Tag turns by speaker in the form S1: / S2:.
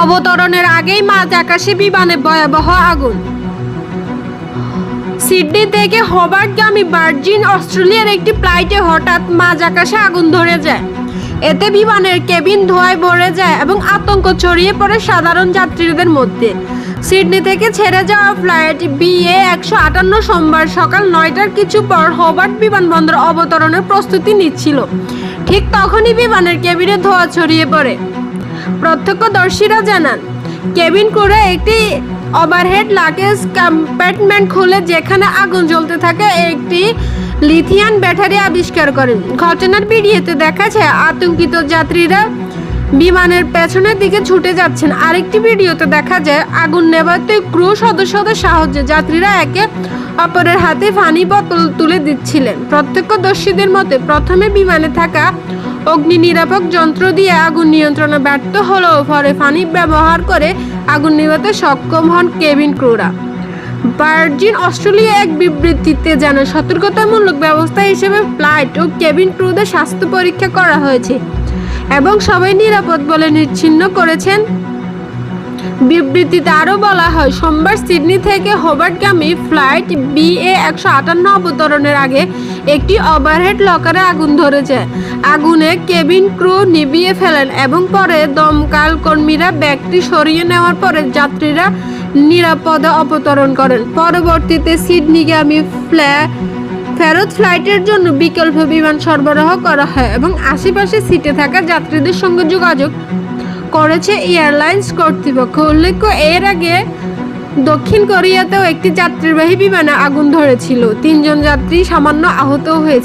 S1: অবতরণের আগেই মাঝ আকাশে বিমানে ভয়াবহ আগুন। সিডনি থেকে হবার্টগামী ভার্জিন, অস্ট্রেলিয়ার একটি ফ্লাইটে হঠাৎ মাঝ আকাশে আগুন ধরে যায়। এতে বিমানের কেবিন ধোঁয়ায় ভরে যায় এবং আতঙ্ক ছড়িয়ে পড়ে সাধারণ যাত্রীদের মধ্যে। সিডনি থেকে ছেড়ে যাওয়া ফ্লাইট বিএ একশো আটান্ন সোমবার সকাল নয়টার কিছু পর হবার্ট বিমানবন্দর অবতরণের প্রস্তুতি নিচ্ছিল। ঠিক তখনই বিমানের কেবিনে ধোঁয়া ছড়িয়ে পড়ে। প্রত্যক্ষদর্শীরা জানান, কেবিন করে একটি ওভারহেড লাগেজ কম্পার্টমেন্ট খুলে যেখানে আগুন জ্বলতে থাকে, একটি লিথিয়ান ব্যাটারি আবিষ্কার করেন। ঘটনার ভিডিওতে দেখা যায়, আতঙ্কিত যাত্রীরা বিমানের পেছনের দিকে ছুটে যাচ্ছেন। আরেকটি ভিডিওতে দেখা যায়, আগুন নেভাতে ক্রু সদস্যদের সাহায্যে যাত্রীরা একে অপরের হাতে পানি বোতল তুলে দিচ্ছিলেন। প্রত্যক্ষদর্শীদের মতে, প্রথমে বিমানে থাকা অগ্নি নিরাপক যন্ত্র দিয়ে আগুন নিয়ন্ত্রণে ব্যর্থ হলেও পরে ফানি ব্যবহার করে আগুন নিভাতে সক্ষম হন কেবিন ক্রুরা। ভার্জিন অস্ট্রেলিয়া এক বিবৃতিতে যেন সতর্কতামূলক ব্যবস্থা হিসেবে ফ্লাইট ও কেবিন ক্রুদের স্বাস্থ্য পরীক্ষা করা হয়েছে এবং সবাই নিরাপদ বলে নিচ্ছিন্ন করেছেন। বিবৃতিতে আরও বলা হয়, সোমবার সিডনি থেকে হোবার্টগামী ফ্লাইট বিএ একশো আটান্ন অবতরণের আগে একটি ওভারহেড লকারে আগুন ধরেছে। আগুনে কেবিন, ক্রু নিভিয়ে ফেলেন এবং পরে দমকাল কর্মীরা ব্যাগটি সরিয়ে নেওয়ার পরে যাত্রীরা নিরাপদে অবতরণ করেন। পরবর্তীতে সিডনিগামী ফ্ল্যা ফেরত ফ্লাইটের জন্য বিকল্প বিমান সরবরাহ করা হয় এবং আশেপাশে সিটে থাকা যাত্রীদের সঙ্গে যোগাযোগ করেছে এয়ারলাইন্স কর্তৃপক্ষ। উল্লেখ্য, এর আগে দক্ষিণ কোরিয়াতেও একটি যাত্রীবাহী বিমানে আগুন ধরেছিল। তিনজন যাত্রী সামান্য আহত হয়েছে।